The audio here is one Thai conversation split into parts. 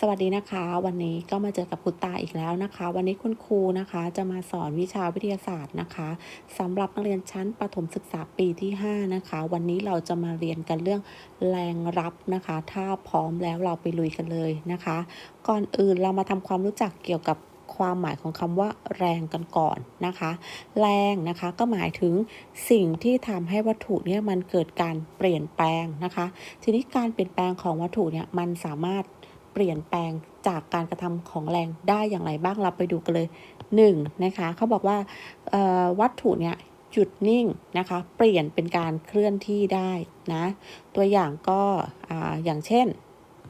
สวัสดีนะคะ วันนี้ก็มาเจอกับคุณตาอีกแล้วนะคะ วันนี้คุณครูนะคะจะมาสอนวิชาวิทยาศาสตร์นะคะสำหรับนักเรียนชั้นประถมศึกษาปีที่ 5 นะคะ วันนี้เราจะมาเรียนกันเรื่องแรงรับนะคะ ถ้าพร้อมแล้วเราไปลุยกันเลยนะคะ ก่อนอื่นเรามาทำความรู้จักเกี่ยวกับความหมายของคำว่าแรงกันก่อนนะคะ แรงนะคะก็หมายถึงสิ่งที่ทำให้วัตถุเนี่ยมันเกิดการเปลี่ยนแปลงนะคะ ทีนี้การเปลี่ยนแปลงของวัตถุเนี่ยมันสามารถ เปลี่ยนแปลงจากการกระทำของแรงได้อย่างไรบ้างเราไปดูกันเลย1นะคะเขาบอกว่าวัตถุเนี่ยหยุดนิ่งนะคะเปลี่ยนเป็นการเคลื่อนที่ได้นะตัวอย่างก็อย่างเช่น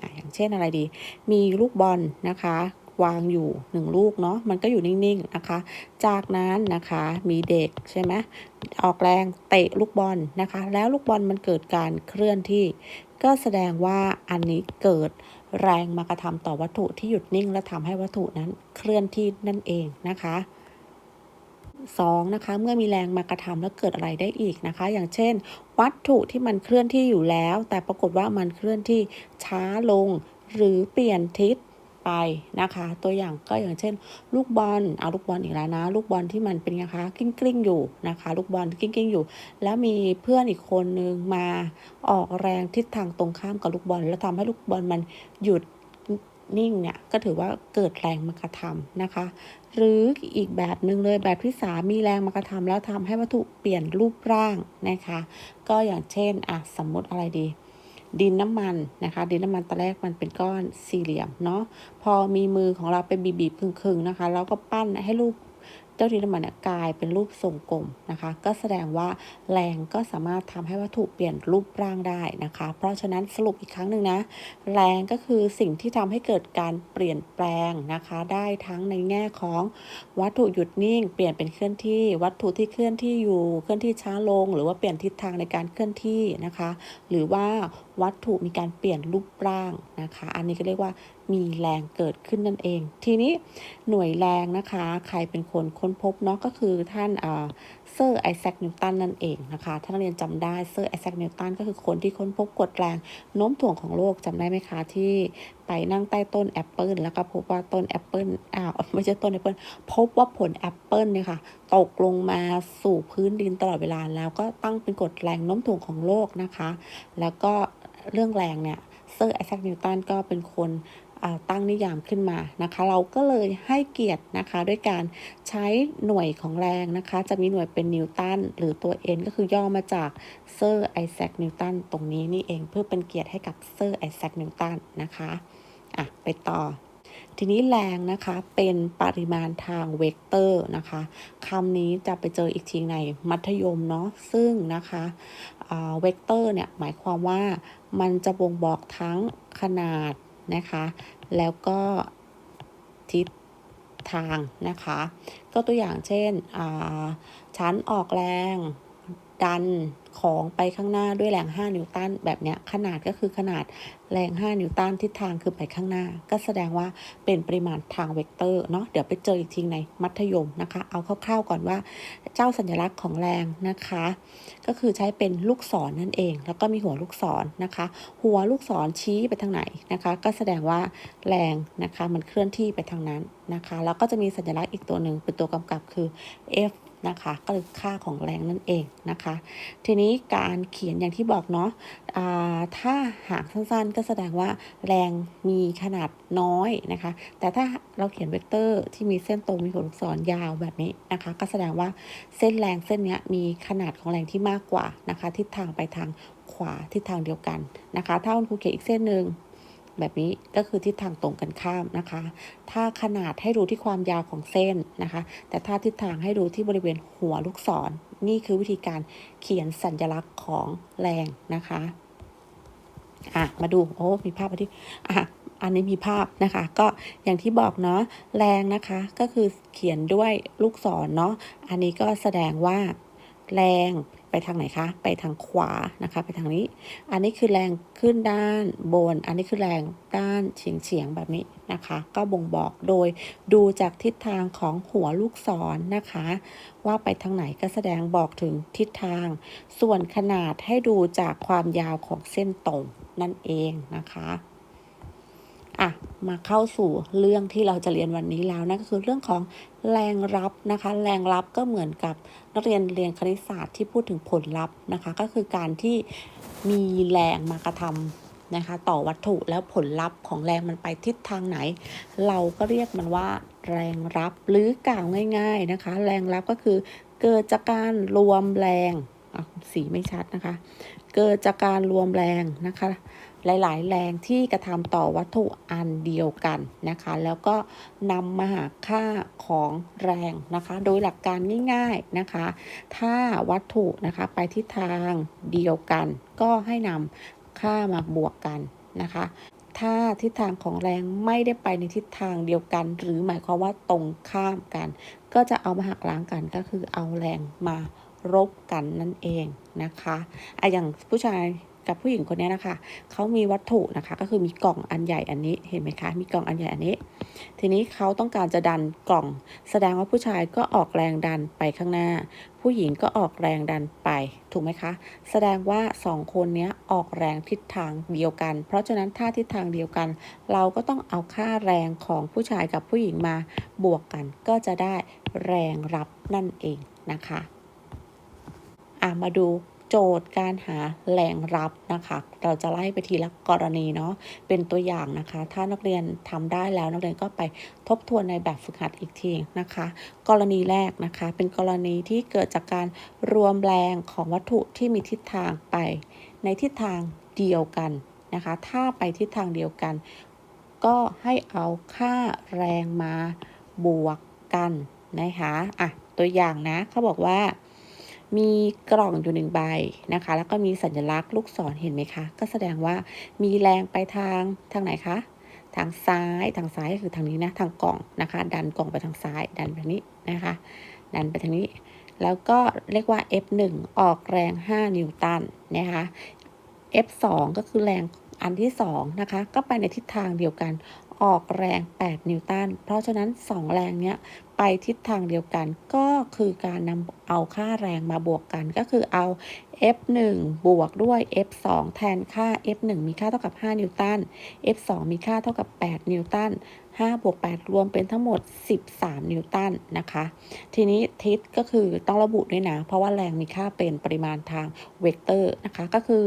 ออย่างเช่นอะไรดี มีลูกบอลนะคะวางอยู่หนึ่งลูกเนาะมันก็อยู่นิ่งๆนะคะ จากนั้นนะคะมีเด็กใช่ไหมออกแรงเตะลูกบอลนะคะ แล้วลูกบอลมันเกิดการเคลื่อนที่ ก็แสดงว่าอันนี้เกิด แรงมากระทำต่อวัตถุที่หยุดนิ่ง และทำให้วัตถุนั้นเคลื่อนที่นั่นเองนะคะ2นะคะเมื่อมีแรงมากระทำแล้วเกิดอะไรได้อีกนะคะ อย่างเช่น วัตถุที่มันเคลื่อนที่อยู่แล้ว แต่ปรากฏว่ามันเคลื่อนที่ช้าลง หรือเปลี่ยนทิศ ไปนะคะ ตัวอย่างก็อย่างเช่น ลูกบอลเอาลูกบอลอีกแล้วนะ ลูกบอลที่มันเป็นไงคะกิ้งกิ้งอยู่นะคะ ลูกบอลกิ้งกิ้งอยู่ แล้วมีเพื่อนอีกคนนึงมาออกแรงทิศทางตรงข้ามกับลูกบอล แล้วทำให้ลูกบอลมันหยุดนิ่งเนี่ยก็ถือว่าเกิดแรงมากระทำนะคะ หรืออีกแบบหนึ่งเลยแบบที่สามีแรงมากระทำแล้วทำให้วัตถุเปลี่ยนรูปร่างนะคะ ก็อย่างเช่นอะสมมติอะไรดี ดินน้ำมันนะคะ ดินน้ำมันตอนแรกมันเป็นก้อนสี่เหลี่ยมเนาะพอมีมือของเราไปบีบๆครึ่งๆนะคะ แล้วก็ปั้นให้รูปเจ้าดินน้ำมันกลายเป็นรูปทรงกลมนะคะ ก็แสดงว่าแรงก็สามารถทำให้วัตถุเปลี่ยนรูปร่างได้นะคะ เพราะฉะนั้นสรุปอีกครั้งหนึ่งนะ แรงก็คือสิ่งที่ทำให้เกิดการเปลี่ยนแปลงนะคะ ได้ทั้งในแง่ของวัตถุหยุดนิ่ง เปลี่ยนเป็นเคลื่อนที่ วัตถุที่เคลื่อนที่อยู่ เคลื่อนที่ช้าลง หรือว่าเปลี่ยนทิศทางในการเคลื่อนที่นะคะ หรือว่า วัตถุมีการเปลี่ยนรูปร่างนะคะ อันนี้ก็เรียกว่ามีแรงเกิดขึ้นนั่นเอง ทีนี้หน่วยแรงนะคะ ใครเป็นคนค้นพบเนาะก็คือท่านเซอร์ไอแซคนิวตันนั่นเองนะคะถ้านักเรียนจำได้เซอร์ไอแซคนิวตันก็คือคนที่ค้นพบกฎแรงโน้มถ่วงของโลกจำได้ไหมคะที่ไปนั่งใต้ต้นแอปเปิลแล้วก็พบว่าต้นแอปเปิลอ้าวไม่ใช่ต้นแอปเปิลพบว่าผลแอปเปิลเนี่ยค่ะตกลงมาสู่พื้นดินตลอดเวลาแล้วก็ตั้งเป็นกฎแรงโน้มถ่วงของโลกนะคะ แล้วก็ เรื่องแรงเนี่ยเซอร์ไอแซคนิวตันก็เป็นคนตั้งนิยามขึ้นมานะคะ เราก็เลยให้เกียรตินะคะด้วยการใช้หน่วยของแรงนะคะ จะมีหน่วยเป็นนิวตันหรือตัว n ก็คือย่อมาจากเซอร์ไอแซคนิวตันตรงนี้นี่เองเพื่อเป็นเกียรติให้กับเซอร์ไอแซคนิวตันนะคะอะไปต่อ ทีนี้แรงนะคะเป็นปริมาณทางเวกเตอร์นะคะคำนี้จะไปเจออีกทีในมัธยมเนาะซึ่งนะคะ เวกเตอร์เนี่ยหมายความว่ามันจะบ่งบอกทั้งขนาดนะคะ แล้วก็ทิศทางนะคะ ก็ตัวอย่างเช่น ชั้นออกแรง ดันของไปข้างหน้าด้วยแรง 5 นิวตันแบบนี้ขนาดก็คือขนาดแรง 5 นิวตันทิศทางคือไปข้างหน้า ก็แสดงว่าเป็นปริมาณทางเวกเตอร์เนาะเดี๋ยวไปเจออีกทีในมัธยมนะคะ เอาคร่าวๆก่อนว่าเจ้าสัญลักษณ์ของแรงนะคะ ก็คือใช้เป็นลูกศรนนั่นเอง แล้วก็มีหัวลูกศรนนะคะ หัวลูกศรชี้ไปทางไหนนะคะ ก็แสดงว่าแรงนะคะมันเคลื่อนที่ไปทางนั้นนะคะ แล้วก็จะมีสัญลักษณ์อีกตัวหนึ่งเป็นตัวกำกับคือ F นะคะก็คือค่าของแรงนั่นเองนะคะ ทีนี้การเขียนอย่างที่บอกเนาะะถ้าหากสั้นๆ ก็แสดงว่าแรงมีขนาดน้อยนะคะ แต่ถ้าเราเขียนเวกเตอร์ที่มีเส้นตรงมีหัวลูกศรยาวแบบนี้นะคะ ก็แสดงว่าเส้นแรงเส้นนี้มีขนาดของแรงที่มากกว่านะคะ ทิศทางไปทางขวาทิศทางเดียวกันนะคะ ถ้าคุณครูเขียนอีกเส้นหนึ่ง แบบนี้ก็คือทิศทางตรงกันข้ามนะคะ ถ้าขนาดให้ดูที่ความยาวของเส้นนะคะ แต่ถ้าทิศทางให้ดูที่บริเวณหัวลูกศร นี่คือวิธีการเขียนสัญลักษณ์ของแรงนะคะอะมาดูโอ้มีภาพมาที่อะอันนี้มีภาพนะคะ ก็อย่างที่บอกเนาะแรงนะคะก็คือเขียนด้วยลูกศรเนาะอันนี้ก็แสดงว่า แรงไปทางไหนคะ ไปทางขวานะคะ ไปทางนี้ อันนี้คือแรงขึ้นด้านบน อันนี้คือแรงด้านเฉียงเฉียงแบบนี้นะคะ ก็บ่งบอกโดยดูจากทิศทางของหัวลูกศรนนะคะ ว่าไปทางไหนก็แสดงบอกถึงทิศทาง ส่วนขนาดให้ดูจากความยาวของเส้นตรงนั่นเองนะคะ อะมาเข้าสู่เรื่องที่เราจะเรียนวันนี้แล้วนั่นก็คือเรื่องของแรงรับนะคะ แรงรับก็เหมือนกับนักเรียนเรียนคณิตศาสตร์ที่พูดถึงผลลัพธ์นะคะ ก็คือการที่มีแรงมากระทำนะคะ ต่อวัตถุแล้วผลลัพธ์ของแรงมันไปทิศทางไหน เราก็เรียกมันว่าแรงรับหรือกล่าวง่าย ๆนะคะ แรงรับก็คือเกิดจากการรวมแรง สีไม่ชัดนะคะ เกิดจากการรวมแรงนะคะ หลายๆ แรงที่กระทำต่อวัตถุอันเดียวกันนะคะ แล้วก็นำมาหาค่าของแรงนะคะ โดยหลักการง่าย ๆนะคะ ถ้าวัตถุนะคะไปทิศทางเดียวกัน ก็ให้นำค่ามาบวกกันนะคะถ้าทิศทางของแรงไม่ได้ไปในทิศทางเดียวกัน หรือหมายความว่าตรงข้ามกัน ก็จะเอามาหักล้างกันก็คือเอาแรงมา รบกันนั่นเองนะคะอะอย่างผู้ชายกับผู้หญิงคนนี้นะคะ เขามีวัตถุนะคะ ก็คือมีกล่องอันใหญ่อันนี้ เห็นไหมคะ มีกล่องอันใหญ่อันนี้ ทีนี้เขาต้องการจะดันกล่อง แสดงว่าผู้ชายก็ออกแรงดันไปข้างหน้า ผู้หญิงก็ออกแรงดันไป ถูกไหมคะ แสดงว่าสองคนนี้ออกแรงทิศทางเดียวกัน เพราะฉะนั้นถ้าทิศทางเดียวกัน เราก็ต้องเอาค่าแรงของผู้ชายกับผู้หญิงมาบวกกัน ก็จะได้แรงรับนั่นเองนะคะ อะมาดูโจทย์การหาแรงรับนะคะ เราจะไล่ไปทีละกรณีเนาะ เป็นตัวอย่างนะคะ ถ้านักเรียนทำได้แล้วนักเรียนก็ไปทบทวนในแบบฝึกหัดอีกทีนะคะ กรณีแรกนะคะ เป็นกรณีที่เกิดจากการรวมแรงของวัตถุที่มีทิศทางไป ในทิศทางเดียวกันนะคะ ถ้าไปทิศทางเดียวกัน ก็ให้เอาค่าแรงมาบวกกันนะคะ อะ ตัวอย่างนะเขาบอกว่า มีกล่องอยู่หนึ่งใบนะคะ แล้วก็มีสัญลักษณ์ลูกศรเห็นไหมคะ ก็แสดงว่ามีแรงไปทางทางไหนคะ ทางซ้ายทางซ้ายก็คือทางนี้นะทางกล่องนะคะ ดันกล่องไปทางซ้ายดันไปนี้นะคะ ดันไปทางนี้ แล้วก็เรียกว่า F1 ออกแรง 5 นิวตันนะคะ F2 ก็คือแรงอันที่2นะคะก็ไปในทิศทางเดียวกันออกแรง 8 นิวตัน เพราะฉะนั้น 2 แรงเนี้ย ไปทิศทางเดียวกัน ก็คือการนำเอาค่าแรงมาบวกกัน ก็คือเอา F1 บวกด้วย F2 แทนค่า F1 มีค่าเท่ากับ 5 นิวตัน F2 มีค่าเท่ากับ 8 นิวตัน5บวก8รวมเป็นทั้งหมด 13 นิวตันนะคะ ทีนี้ทิศก็คือต้องระบุด้วยนะ เพราะว่าแรงมีค่าเป็นปริมาณทางเวกเตอร์นะคะ ก็คือ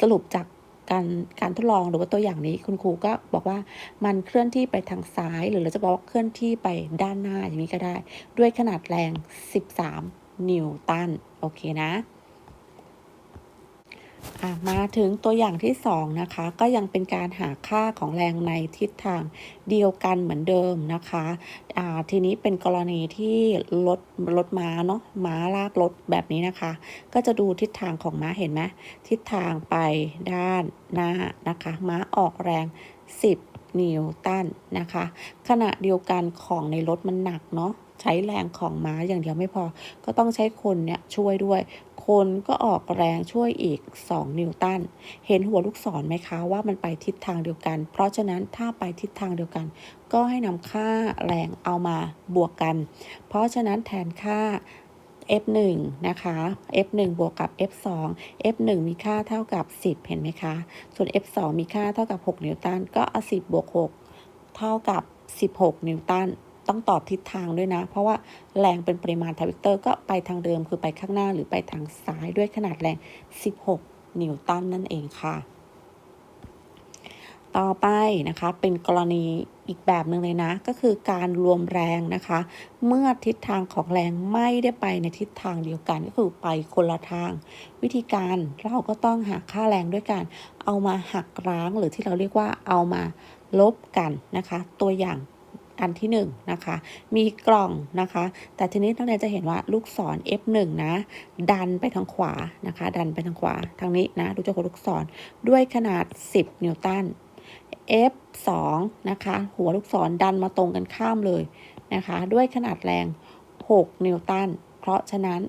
สรุปจาก การการทดลองหรือว่าตัวอย่างนี้คุณครูก็บอกว่ามันเคลื่อนที่ไปทางซ้าย หรือเราจะบอกว่าเคลื่อนที่ไปด้านหน้าอย่างนี้ก็ได้ ด้วยขนาดแรง 13 นิวตันโอเคนะอะ มาถึงตัวอย่างที่ 2 นะคะ ก็ยังเป็นการหาค่าของแรงในทิศทางเดียวกันเหมือนเดิมนะคะทีนี้เป็นกรณีที่รถรถม้าเนาะม้าลากรถแบบนี้นะคะ ก็จะดูทิศทางของม้าเห็นไหมทิศทางไปด้านหน้านะคะ ม้าออกแรง 10 นิวตันนะคะ ขณะเดียวกันของในรถมันหนักเนาะใช้แรงของม้าอย่างเดียวไม่พอ ก็ต้องใช้คนเนี่ยช่วยด้วย คนก็ออกแรงช่วยอีก 2 นิวตัน เห็นหัวลูกศรไหมคะว่ามันไปทิศทางเดียวกัน เพราะฉะนั้นถ้าไปทิศทางเดียวกัน ก็ให้นำค่าแรงเอามาบวกกัน เพราะฉะนั้นแทนค่า F1 นะคะ F1 บวกกับ F2 F1 มีค่าเท่ากับ 10 เห็นไหมคะ ส่วน F2 มีค่าเท่ากับ 6 นิวตัน ก็เอา10บวก 6 เท่ากับ 16 นิวตัน ต้องตอบทิศทางด้วยนะ เพราะว่าแรงเป็นปริมาณทางเวกเตอร์ก็ไปทางเดิมคือไปข้างหน้าหรือไปทางซ้ายด้วยขนาดแรง 16 นิวตันนั่นเองค่ะ ต่อไปนะคะเป็นกรณีอีกแบบหนึ่งเลยนะ ก็คือการรวมแรงนะคะ เมื่อทิศทางของแรงไม่ได้ไปในทิศทางเดียวกันก็คือไปคนละทาง วิธีการเราก็ต้องหาค่าแรงด้วยการเอามาหักล้างหรือที่เราเรียกว่าเอามาลบกันนะคะ ตัวอย่าง อันที่1นนะคะ มีกล่องนะคะ แต่ทีนี้นักเรียนจะเห็นว่าลูกศร F1 นะ ดันไปทางขวานะคะ ดันไปทางขวาทางนี้นะดูจากหัวลูกศรด้วยขนาด 10 นิวตัน F2 นะคะ หัวลูกศรดันมาตรงกันข้ามเลยนะคะ ด้วยขนาดแรง 6 นิวตัน เพราะฉะนั้น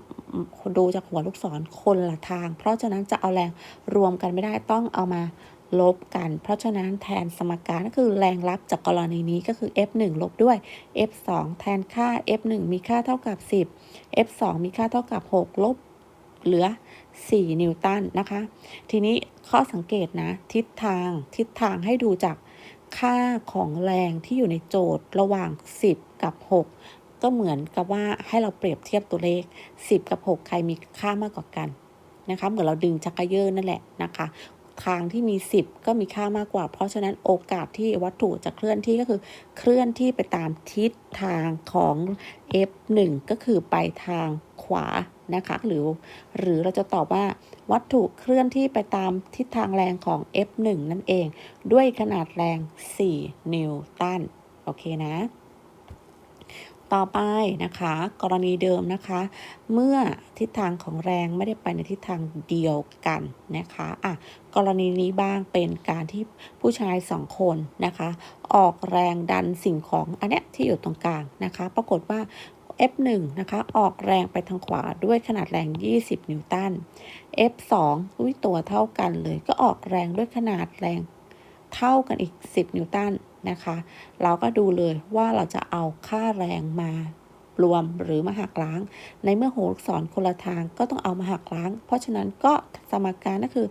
ดูจากหัวลูกศรคนละทาง เพราะฉะนั้นจะเอาแรงรวมกันไม่ได้ต้องเอามา ลบกัน เพราะฉะนั้นแทนสมการก็คือแรงรับจากกรณีนี้ก็คือ F1 ลบด้วย F2 แทนค่า F1 มีค่าเท่ากับ 10 F2 มีค่าเท่ากับ 6 ลบเหลือ 4 นิวตันนะคะ ทีนี้ข้อสังเกตนะ ทิศทางทิศทางให้ดูจากค่าของแรงที่อยู่ในโจทย์ระหว่าง 10 กับ 6 ก็เหมือนกับว่าให้เราเปรียบเทียบตัวเลข 10 กับ 6 ใครมีค่ามากกว่ากันนะคะ เหมือนเราดึงจักรเยอนั่นแหละนะคะ ทางที่มี 10 ก็มีค่ามากกว่า เพราะฉะนั้นโอกาสที่วัตถุจะเคลื่อนที่ก็คือเคลื่อนที่ไปตามทิศทางของ F1 ก็คือไปทางขวานะคะหรือหรือเราจะตอบว่าวัตถุเคลื่อนที่ไปตามทิศทางแรงของ F1 นั่นเอง ด้วยขนาดแรง 4 นิวตัน โอเคนะ ต่อไปนะคะ กรณีเดิมนะคะ เมื่อทิศทางของแรงไม่ได้ไปในทิศทางเดียวกันนะคะอะกรณีนี้บ้างเป็นการที่ผู้ชายสองคนนะคะ ออกแรงดันสิ่งของอันเนี้ยที่อยู่ตรงกลางนะคะ ปรากฏว่า F1 นะคะ ออกแรงไปทางขวาด้วยขนาดแรง 20 นิวตัน F2 อุ้ยตัวเท่ากันเลย ก็ออกแรงด้วยขนาดแรงเท่ากันอีก 10 นิวตัน นะคะ เราก็ดูเลยว่าเราจะเอาค่าแรงมารวมหรือมาหักล้าง ในเมื่อโหราศรคนละทางก็ต้องเอามาหักล้าง เพราะฉะนั้นก็สมการก็คือ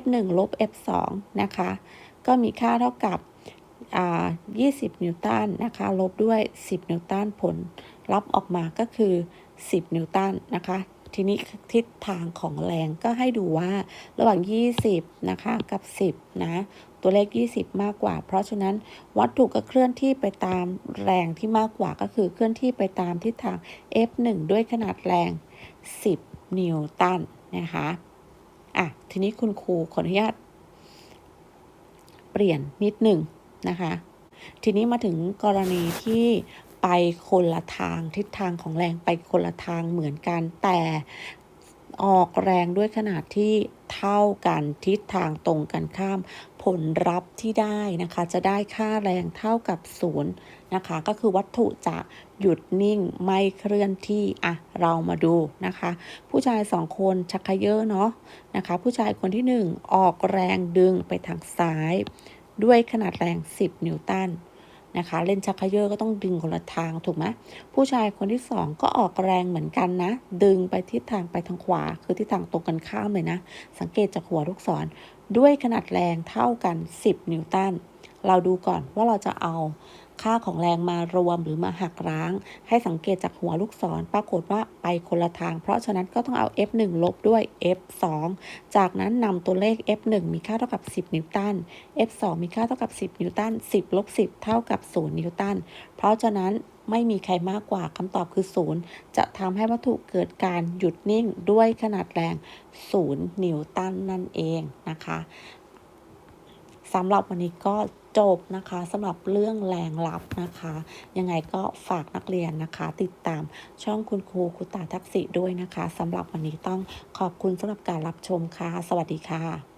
F1 ลบ F2 นะคะ ก็มีค่าเท่ากับ20 นิวตันนะคะ ลบด้วย 10 นิวตันผลลัพธ์ออกมาก็คือ 10 นิวตันนะคะ ทีนี้ทิศทางของแรงก็ให้ดูว่าระหว่าง 20 นะคะ กับ 10 นะ ตัวเลข 20 มากกว่า เพราะฉะนั้นวัตถุก็เคลื่อนที่ไปตามแรงที่มากกว่าก็คือเคลื่อนที่ไปตามทิศทาง F1 ด้วยขนาดแรง 10 นิวตันนะคะอะทีนี้คุณครูขออนุญาตเปลี่ยนนิดหนึ่งนะคะทีนี้มาถึงกรณีที่ไปคนละทางทิศทางของแรงไปคนละทางเหมือนกันแต่ ออกแรงด้วยขนาดที่เท่ากันทิศทางตรงกันข้าม ผลลัพธ์ที่ได้นะคะ จะได้ค่าแรงเท่ากับศูนย์นะคะ ก็คือวัตถุจะหยุดนิ่งไม่เคลื่อนที่อะเรามาดูนะคะ ผู้ชายสองคนชักเขยอเนาะนะคะ ผู้ชายคนที่หนึ่งออกแรงดึงไปทางซ้าย ด้วยขนาดแรง 10 นิวตัน นะคะ เล่นชักเขยอก็ต้องดึงคนละทางถูกไหมผู้ชายคนที่สองก็ออกแรงเหมือนกันนะ ดึงไปทิศทางไปทางขวา คือทิศทางตรงกันข้ามเลยนะ สังเกตจากหัวลูกศรด้วยขนาดแรงเท่ากัน 10 นิวตันเราดูก่อนว่าเราจะเอา ค่าของแรงมารวมหรือมาหักล้าง ให้สังเกตจากหัวลูกศรปรากฏว่าไปคนละทาง เพราะฉะนั้นก็ต้องเอา F1 ลบด้วย F2 จากนั้นนำตัวเลข F1 มีค่าเท่ากับ 10 นิวตัน F2 มีค่าเท่ากับ 10 นิวตัน 10 ลบ 10 เท่ากับ 0 นิวตัน เพราะฉะนั้นไม่มีใครมากกว่าคำตอบคือ 0 จะทำให้วัตถุเกิดการหยุดนิ่งด้วยขนาดแรง 0 นิวตันนั่นเองนะคะ สำหรับวันนี้ก็จบนะคะสำหรับเรื่องแรงลับนะคะ ยังไงก็ฝากนักเรียนนะคะ ติดตามช่องคุณครูคุตาทักษิด้วยนะคะสำหรับวันนี้ต้องขอบคุณสำหรับการรับชมค่ะ สวัสดีค่ะ